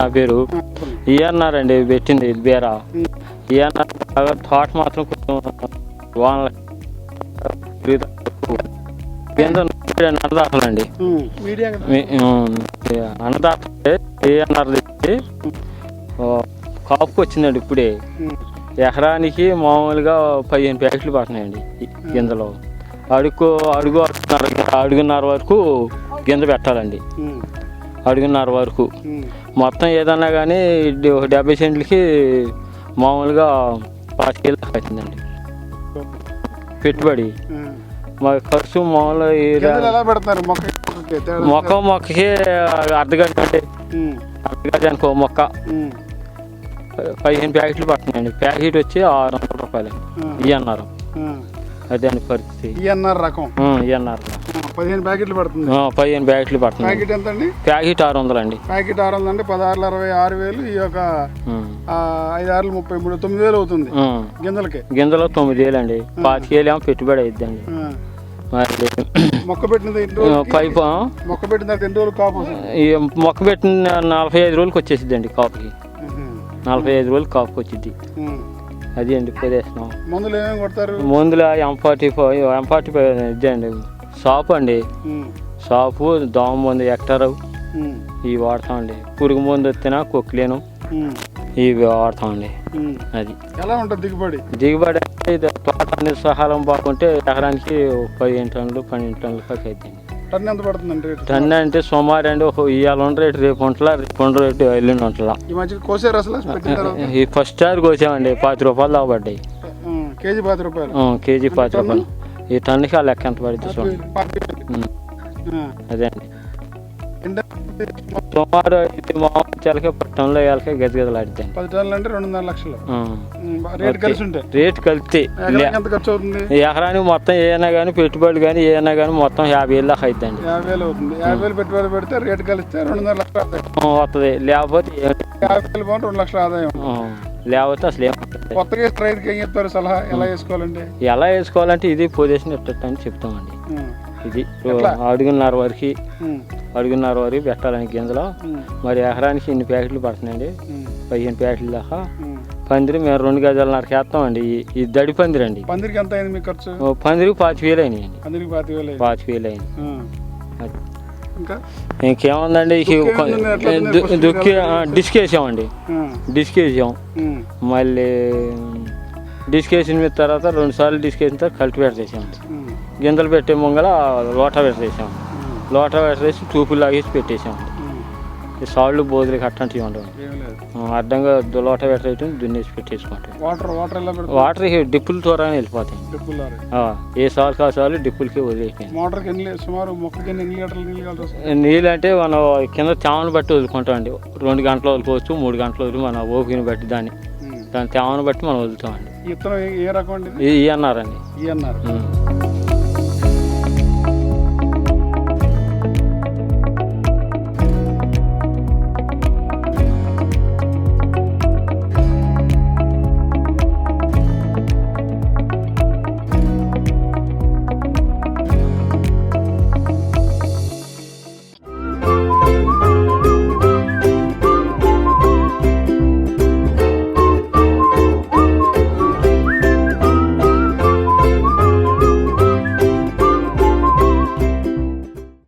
నా పేరు ఈఎన్ఆర్ అండి పెట్టింది బేరా ఈఎన్ఆర్ బాగా థాట్ మాత్రం కొంచెం వానల కింద అన్నదాతలండి మీడియా అన్నదాత ఓ, కాపుకి వచ్చిందండి ఇప్పుడే. ఎకరానికి మామూలుగా పదిహేను ప్యాకెట్లు పడుతున్నాయండి గింజలు. అడుగు అడుగు అడుగున్నర అడుగున్నర వరకు గింజ పెట్టాలండి. అడుగున్నర వరకు. మొత్తం ఏదన్నా కానీ డెబ్బై సెంట్లకి మామూలుగా పాతికేళ్ళు అవుతుందండి పెట్టుబడి. మా ఖర్చు మామూలుగా ఈ గింజలు ఎలా పెడతారు? మొక్క? మొక్క మొక్కకి అర్ధగంట అంటే ఉమ్, అర్ధగంట అనుకో మొక్క. పదిహేను ప్యాకెట్లు పడుతున్నాయండి. ప్యాకెట్ వచ్చి ఆరు వందల రూపాయలు. ఇవి అన్నారు. అదే అండి పరిస్థితి. ఈఎన్ఆర్ రకం. ఉమ్, పదిహేను ప్యాకెట్లు పడుతుంది పదిహేను ప్యాకెట్లు పడుతున్నాయి. ప్యాకెట్ ఎంత అండి ప్యాకెట్ ఆరు వందలండి. ప్యాకెట్ ఆరు వందలు అంటే పదహారులు అరవై ఆరు వేలు ఈ యొక్క ఐదు ఆరులు ముప్పై మూడు తొమ్మిది వేలు అవుతుంది. గింజలకి. గింజలో తొమ్మిది వేలు అండి పాతికేలు ఏమో పెట్టుబడి అయిద్దండి. మొక్క? పైపు పెట్టిన ఎన్ని రోజులు కాపు మొక్క పెట్టిన నలభై ఐదు రోజులకి వచ్చేసిద్దండి కాపుకి. నలభై ఐదు రోజులు కాపుకి వచ్చింది. అది అండి ప్రదేశం మందులు ఏమేమి కొడతారు? ముందులో M forty five M forty five ఇదే అండి. షాపు అండి షాపు దోమ మందు హెక్టర్ ఉమ్, ఇవి వాడతామండి పురుగు మందు వచ్చినా కొక్లేను ఇవి వాడతామండి. అది. ఎలా ఉంటుంది దిగుబడి? దిగుబడి తోట అన్ని సహాలం బాగుంటే ఎకరానికి పదిహేను టన్నులు పన్నెండు టన్నులు కాక అవుతుంది టన్ ఎంత పడుతుందండి రేటు? టన్ను అంటే సుమారు అండి ఒక ఇవాళ ఉన్న రేటు రేపు ఉంటలా రేపు ఉన్న రేటు ఎల్లుండి ఉంటలా. ఈ మధ్య కోసారు అసలు ఈ ఫస్ట్ స్టార్ కోసామండి పాతి రూపాయలు దాకా పడ్డాయి. ఉమ్, కేజీ పది రూపాయలు. కేజీ పాతి రూపాయలు. ఈ టన్నుకి ఆ లెక్క ఎంత పడుతుంది చూడండి. పాతి వేలు. ఉమ్, ఆ, అదే అండి. సుమారు ఇది మామూలు చిలక పట్టణంలో గజగజలాడుతాయి పది టన్నులు అంటే రెండున్నర లక్షలు. రేటు. కలిసి ఉంటే. రేటు ఎకరానికి ఎంత ఖర్చు అవుతుంది? ఎకరానికి మొత్తం ఏమైనా కానీ పెట్టుబడి కానీ ఏమైనా కానీ మొత్తం యాభై ఏళ్ళ దాకా అవుతుందండి యాభై వేలు అవుతుంది. యాభై వేలు పెట్టుబడి పెడితే రేటు కలిస్తే రెండున్నర లక్షలు వస్తుంది లేకపోతే ఏం- యాభై వేలు బాగుంటే రెండు లక్షల ఆదాయం లేకపోతే అసలు ఏముంటుంది కొత్తగా రైతుకి ఏం చెప్తారు సలహా? ఎలా వేసుకోవాలంటే ఎలా వేసుకోవాలంటే ఇది పొజిషన్ అని చెప్తామండి. ఇది? అడుగున్నర వరకు అడుగున్నర వరకు పెట్టాలని గింజలు. మరి ఎకరానికి ఇన్ని ప్యాకెట్లు పడుతున్నాయండి? పదిహేను ప్యాకెట్లు దాకా. పందిరి మేము రెండు గజాలన్నరకి వేస్తామండి. ఈ- ఈ దడి పందిరి అండి. పందిరికి ఎంత అయింది మీ ఖర్చు? పందిరికి పాతి వేలు అయినాయండి. పందిరికి పాతి వేలు పాతి వేలు అయింది ఇంకేముందండి? దుక్కి డిస్క్ వేసామండి. డిస్క్ వేసాం. మళ్ళీ డిస్క్ వేసిన మీద తర్వాత రెండు సార్లు డిస్క్ వేసిన తర్వాత కల్టివేటర్ చేసామండి ఉమ్, గింజలు పెట్టే ముంగల లోటా వేసేసాం ఉమ్, లోటా వేసేసి ట్యూపులు లాగేసి. ఈ సాళ్ళు బోధులకి అట్టంటివి ఉండవు అడ్డంగా దు- లోటా వేసేయటం దున్నేసి పెట్టేసుకుంటాం. వాటర్ వాటర్ వాటర్ డిప్పులు త్వరగా వెళ్ళిపోతాయి. ఏ సార్లు కాదు సార్లు డిప్పులకి ఎన్ని లీ- సుమారు మొక్కకి ఎన్ని లీటర్లు నీళ్ళు అంటే మనం కింద చామను బట్టి వదులుకుంటామండి. రెండు గంటలు వదులుకోవచ్చు మూడు గంటలు వదిలి మన ఓపికని బట్టి దాన్ని. దాని తేమను బట్టి మనం వదులుతామండి. విత్తనం ఏ- రకం అండి ఇది? అన్నారండి. ఈ అన్నారు.